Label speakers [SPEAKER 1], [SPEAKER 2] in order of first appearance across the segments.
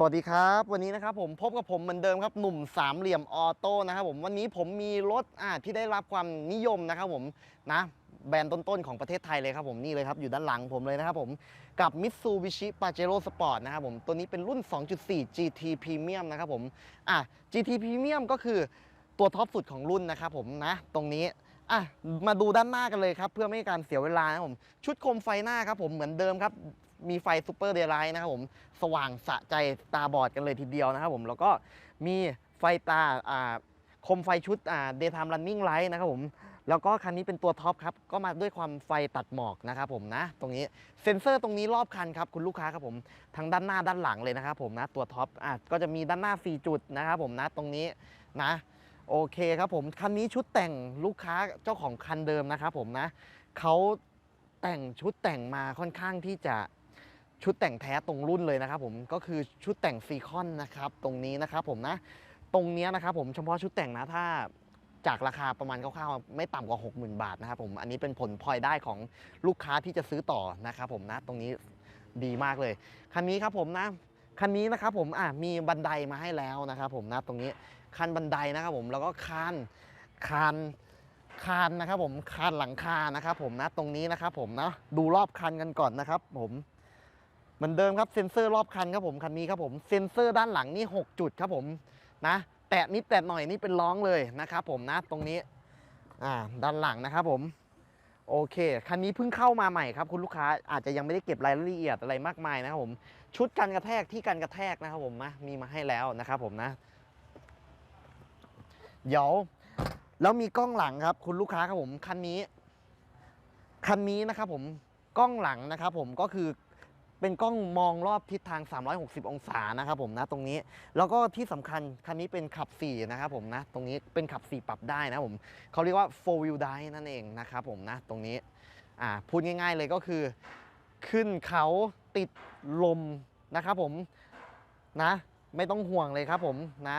[SPEAKER 1] สวัสดีครับ วันนี้นะครับผมพบกับผมเหมือนเดิมครับหนุ่มสามเหลี่ยมออโต้นะครับผมวันนี้ผมมีรถอ่าที่ได้รับความนิยมนะครับผมนะแบรนด์ต้นๆของประเทศไทยเลยครับผมนี่เลยครับอยู่ด้านหลังผมเลยนะครับผมกับ Mitsubishi Pajero Sport นะครับผมตัวนี้เป็นรุ่น 2.4 GT Premium นะครับผมอะ GT Premium ก็คือตัวท็อปสุดของรุ่นนะครับผมนะตรงนี้อะมาดูด้านหน้ากันเลยครับเพื่อไม่ให้การเสียเวลานะครับผมชุดโคมไฟหน้าครับผมเหมือนเดิมครับ มีไฟซูเปอร์เดย์ไลท์นะครับผมสว่างสะใจตาบอดกันเลยทีเดียวนะครับผมแล้วก็มีไฟตาอ่าคมไฟชุดอ่า daytime running light นะครับผมแล้วก็คันนี้เป็นตัวท็อปครับ ก็มาด้วยความไฟตัดหมอกนะครับผมนะ ตรงนี้เซ็นเซอร์ตรงนี้รอบคันครับคุณลูกค้าครับผมทั้งด้านหน้าด้านหลังเลยนะครับผมนะตัวท็อปอะก็จะมีด้านหน้า 4 จุดนะครับผมนะตรงนี้นะโอเคครับผมคันนี้ชุดแต่งลูกค้าเจ้าของคันเดิมนะครับผมนะเขาแต่งชุดแต่งมาค่อนข้างที่จะ ชุดแต่งแท้ตรงรุ่นเลยนะครับผมก็คือชุดแต่งซีคอนนะครับตรงนี้นะครับผมนะตรงนี้นะครับผมเฉพาะชุดแต่งนะถ้าจากราคาประมาณคร่าวๆไม่ต่ำกว่า 60,000 บาทนะครับผมอันนี้เป็นผลพลอยได้ของลูกค้าที่จะซื้อต่อนะครับผมนะตรงนี้ดีมากเลย คันนี้ครับผมนะคันนี้นะครับผมอะมีบันไดมาให้แล้วนะครับผมนะตรงนี้คันบันไดนะครับผมแล้วก็คานคานคานนะครับผมคานหลังคานะครับผมนะตรงนี้นะครับผมนะดูรอบคันกันก่อนนะครับผม เหมือนเดิมครับเซ็นเซอร์รอบคันครับผมคันนี้ครับผมเซ็นเซอร์ด้านหลังนี่ 6 จุดครับผมนะแตะนิดแตะหน่อยนี่เป็นร้องเลยนะครับผมนะตรงนี้อ่าด้านหลังนะครับผมโอเค คันนี้เพิ่งเข้ามาใหม่ครับคุณลูกค้าอาจจะยังไม่ได้เก็บรายละเอียดอะไรมากมายนะครับผมชุดกันกระแทกที่กันกระแทกนะครับผมนะมีมาให้แล้วนะครับผมนะเดี๋ยวแล้วมีกล้องหลังครับ คุณลูกค้าครับผมคันนี้ คันนี้นะครับผมกล้องหลังนะครับผมก็คือ เป็นกล้องมองรอบทิศทาง 360 องศานะครับผมนะตรงนี้ แล้วก็ที่สำคัญคันนี้เป็นขับ 4 นะครับผมนะตรงนี้เป็นขับ 4 ปรับได้นะผมเขาเรียกว่า four wheel drive นั่นเองนะครับผมนะตรงนี้อ่าพูดง่าย ๆ เลยก็คือขึ้นเขาติดลมนะครับผมนะ ไม่ต้องห่วงเลยครับผมนะ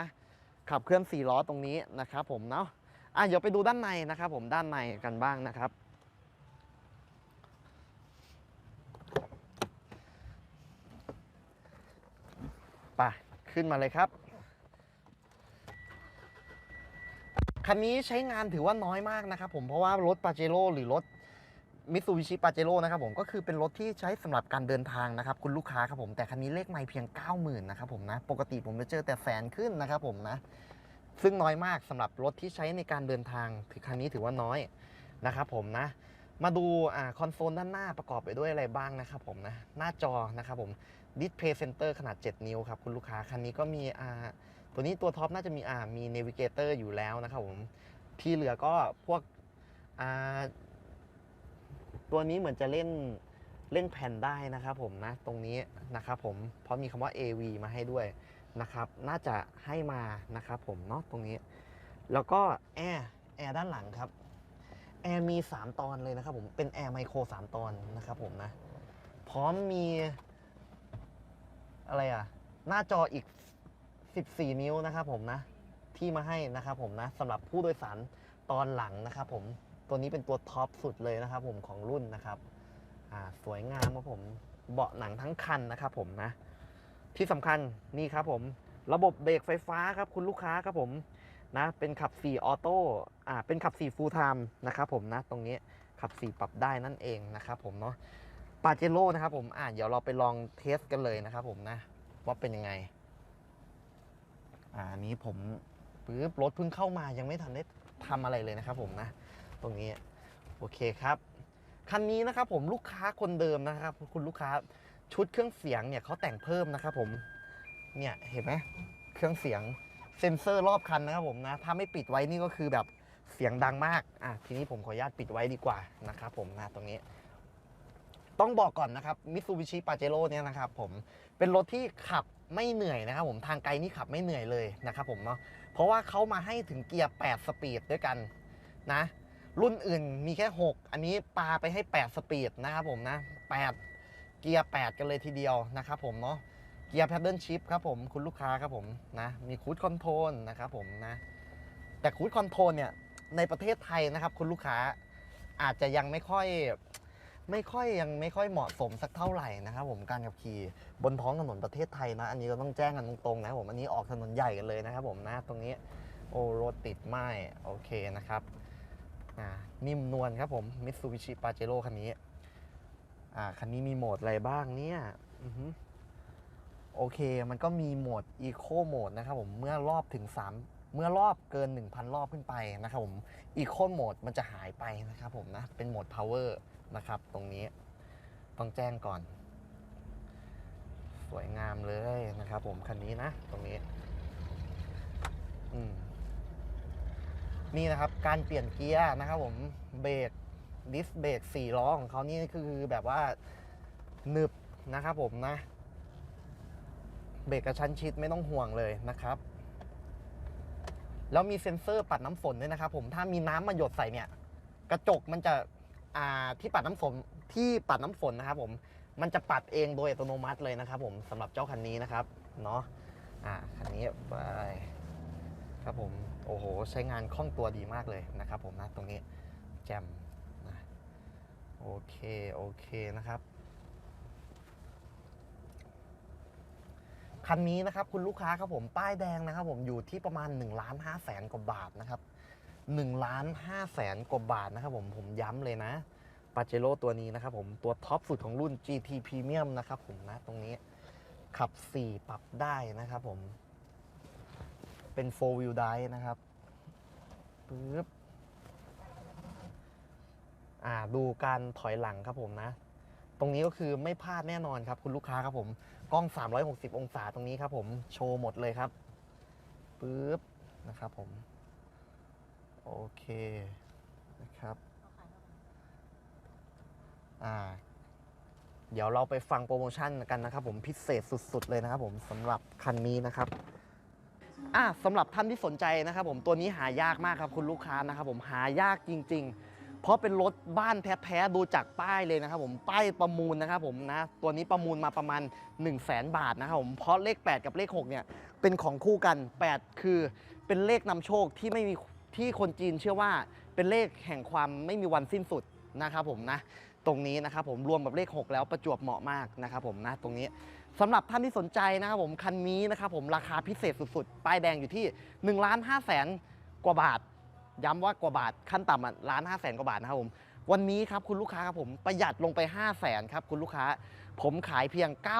[SPEAKER 1] ขับเคลื่อน4ล้อตรงนี้นะครับผมเนาะอะเดี๋ยวไปดูด้านในนะครับผมด้านในกันบ้างนะครับ ไปขึ้นมาเลยครับ คันนี้ใช้งานถือว่าน้อยมากนะครับผมเพราะว่ารถปาเจโร่หรือรถมิตซูบิชิปาเจโร่นะครับผมก็คือเป็นรถที่ใช้สำหรับการเดินทางนะครับ คุณลูกค้าครับผมแต่คันนี้เลขไม่เพียง 90,000นะครับผมนะ ปกติผมจะเจอแต่แสนขึ้นนะครับผมนะ ซึ่งน้อยมากสำหรับรถที่ใช้ในการเดินทางถือคันนี้ถือว่าน้อยนะครับผมนะ มาดูอ่าคอนโซลด้านหน้าประกอบไปด้วยอะไรบ้างนะครับผมนะหน้าจอนะครับผมดิสเพย์เซนเตอร์ขนาด 7 นิ้วครับคุณลูกค้าคันนี้ก็มีอ่าตัวนี้ตัวท็อปน่าจะมีอ่ามีเนวิเกเตอร์อยู่แล้วนะครับผมที่เหลือก็พวกอ่าตัวนี้เหมือนจะเล่นเล่นแผ่นได้นะครับผมนะตรงนี้นะครับผมเพราะมีคำว่า AV มาให้ด้วยนะครับ น่าจะให้มานะครับผมเนาะตรงนี้ แล้วก็แอร์แอร์ด้านหลังครับ แอร์มี 3 ตอนเลยนะครับผม เป็นแอร์ไมโคร3ตอนนะครับผมนะ พร้อมมี อะไรอะ หน้าจออีก 14 นิ้วนะครับผมนะ ที่มาให้นะครับผมนะสำหรับผู้โดยสารตอนหลังนะครับผม ตัวนี้เป็นตัวท็อปสุดเลยนะครับผมของรุ่นนะครับ อ่า สวยงามครับผม เบาะหนังทั้งคันนะครับผมนะ ที่สำคัญนี่ครับผม ระบบเบรกไฟฟ้าครับคุณลูกค้าครับผม นะเป็นขับ 4 ออโต้อ่าเป็นขับ 4 ฟูลไทม์นะครับผมนะตรงนี้ขับ 4 ปรับได้นั่นเองนะครับผมเนาะปาเจโร่นะครับผมอ่าเดี๋ยวเราไปลองเทสกันเลยนะครับผมนะว่าเป็นยังไงอ่านี้ผมปึ๊บรถเพิ่งเข้ามายังไม่ทันได้ทำอะไรเลยนะครับผมนะ ตรงนี้โอเคครับคันนี้นะครับผมลูกค้าคนเดิมนะครับ คุณลูกค้าชุดเครื่องเสียงเนี่ยเขาแต่งเพิ่มนะครับผมเนี่ยเห็นไหมเครื่องเสียง เซ็นเซอร์รอบคันนะครับผมนะ ถ้าไม่ปิดไว้นี่ก็คือแบบเสียงดังมาก อะ ทีนี้ผมขออนุญาตปิดไว้ดีกว่านะครับผมนะตรงนี้ ต้องบอกก่อนนะครับ Mitsubishi Pajero เนี่ยนะครับผม เป็นรถที่ขับไม่เหนื่อยนะครับผม ทางไกลนี่ขับไม่เหนื่อยเลยนะครับผมเนาะ เพราะว่าเขามาให้ถึงเกียร์ 8 สปีดด้วยกันนะ รุ่นอื่นมีแค่ 6 อันนี้ปาไปให้ 8 สปีดนะครับผมนะ 8 เกียร์ 8 กันเลยทีเดียวนะครับผมเนาะ เกียร์แพดเดิลชิพครับผมคุณลูกค้าครับผมนะมีคูดคอนโทรลนะครับผมนะแต่คูดคอนโทรลเนี่ยในประเทศไทยนะครับ คุณลูกค้าอาจจะยังไม่ค่อยไม่ค่อยยังไม่ค่อยเหมาะสมสักเท่าไหร่นะครับผมการขับขี่บนท้องถนนประเทศไทยนะ อันนี้ก็ต้องแจ้งกันตรงๆนะผมอันนี้ออกถนนใหญ่กันเลยนะครับผมนะตรงนี้โอ้รถติดไหมโอเคนะครับนิ่มนวลครับผมมิตซูบิชิปาเจโร่คันนี้อ่าคันนี้มีโหมดอะไรบ้างเนี่ยอือ โอเค มันก็มีโหมด Eco Mode นะครับผม เมื่อรอบถึง 3 เมื่อรอบเกิน 1,000 รอบขึ้นไปนะครับผม Eco Mode มันจะหายไปนะครับผมนะ เป็นโหมด Power นะครับ ตรงนี้ ต้องแจ้งก่อน สวยงามเลยนะครับผม คันนี้นะ ตรงนี้ อืมนี่นะครับ การเปลี่ยนเกียร์นะครับผมเบรกดิสเบรกสี่ล้อของเขานี่คือแบบว่าหนึบนะครับผมนะ เบรกกระชั้นชิดไม่ต้องห่วงเลยนะครับ แล้วมีเซ็นเซอร์ปัดน้ำฝนด้วยนะครับ ผมถ้ามีน้ำมาหยดใส่เนี่ย กระจกมันจะอ่าที่ปัดน้ำฝนที่ปัดน้ำฝนนะครับ ผมมันจะปัดเองโดยอัตโนมัติเลยนะครับ ผมสำหรับเจ้าคันนี้นะครับเนาะอ่าคันนี้ไปครับผมโอ้โห ใช้งานคล่องตัวดีมากเลยนะครับ ผมนะตรงนี้แจมนะโอเคโอเคนะครับ คันนี้นะครับคุณลูกค้าครับผมป้ายแดงนะครับผมอยู่ที่ประมาณ1ล้าน5แสนกว่าบาทนะครับ1ล้าน5แสนกว่าบาทนะครับผมผมย้ำเลยนะปาเจโร่ตัวนี้นะครับผมตัวท็อปสุดของรุ่น GT Premium นะครับผมนะตรงนี้ขับ 4 ปรับได้นะครับผม เป็น 4 wheel drive นะครับปึ๊บอ่าดูการถอยหลังครับผมนะ ตรงนี้ก็คือไม่พลาดแน่นอนครับคุณลูกค้าครับผม กล้อง 360 องศาตรงนี้ครับผมโชว์หมดเลยครับปึ๊บนะครับผม โอเคนะครับอ่าเดี๋ยวเราไปฟังโปรโมชั่นกันนะครับผมพิเศษสุดๆเลยนะครับผมสำหรับคันนี้นะครับอ่าสำหรับท่านที่สนใจนะครับผมตัวนี้หายากมากครับคุณลูกค้านะครับผมหายากจริง ๆ เพราะเป็นรถบ้านแท้ๆดูจากป้ายเลยนะครับผมป้ายประมูลนะครับผมนะตัวนี้ประมูลมาประมาณ 1 0 0 0 0แบาทนะครับผมเพราะเลข 8 กับเลข6เนี่ยเป็นของคู่กัน 8 คือเป็นเลขนำโชคที่ไม่มีที่คนจีนเชื่อว่าเป็นเลขแห่งความไม่มีวันสิ้นสุดนะครับผมนะตรงนี้นะครับผมรวมกับเลข 6 แล้วประจวบเหมาะมากนะครับผมนะตรงนี้สำหรับท่านที่สนใจนะครับผมคันนี้นะครับผมราคาพิเศษสุดๆ ป้ายแดงอยู่ที่1ล้าน5แสนกว่าบาท ย้ำว่ากว่าบาทขั้นต่ำอะล้านห้าแสนกว่าบาทนะครับผมวันนี้ครับคุณลูกค้าครับผมประหยัดลงไป 5 0 0แสนครับคุณลูกค้า ผมขายเพียง 9 9 9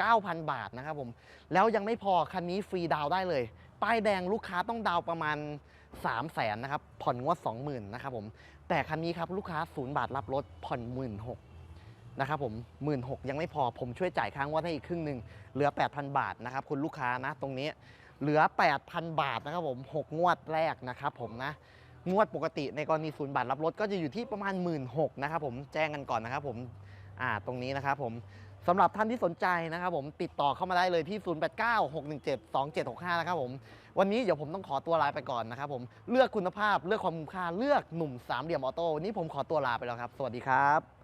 [SPEAKER 1] 9 0 0 บาทนะครับผมแล้วยังไม่พอคันนี้ฟรีดาวได้เลย ป้ายแดงลูกค้าต้องดาวประมาณ 3 0 0แสนนะครับผ่อนงวด 20,000นะครับผมแต่คันนี้ครับลูกค้า 0 บาทรับรถผ่อน 1 6ื่นนะครับผม1 6ื่นยังไม่พอผมช่วยจ่ายค้างงวดให้อีกครึ่งหนึ่งเหลือ 8,000 บาทนะครับคุณลูกค้านะตรงนี้ เหลือ 8,000 บาทนะครับผม 6 งวดแรกนะครับผมนะ งวดปกติในกรณีศูนย์บาทรับรถก็จะอยู่ที่ประมาณ 1 6ื่นนะครับผมแจ้งกันก่อนนะครับผมอ่าตรงนี้นะครับผมสำหรับท่านที่สนใจนะครับผมติดต่อเข้ามาได้เลยที่ 0896172765 นะครับผม วันนี้เดี๋ยวผมต้องขอตัวลาไปก่อนนะครับผมเลือกคุณภาพเลือกความคุ้มค่าเลือกหนุ่มสามเหลี่ยมออโต้วันนี้ผมขอตัวลาไปแล้วครับ สวัสดีครับ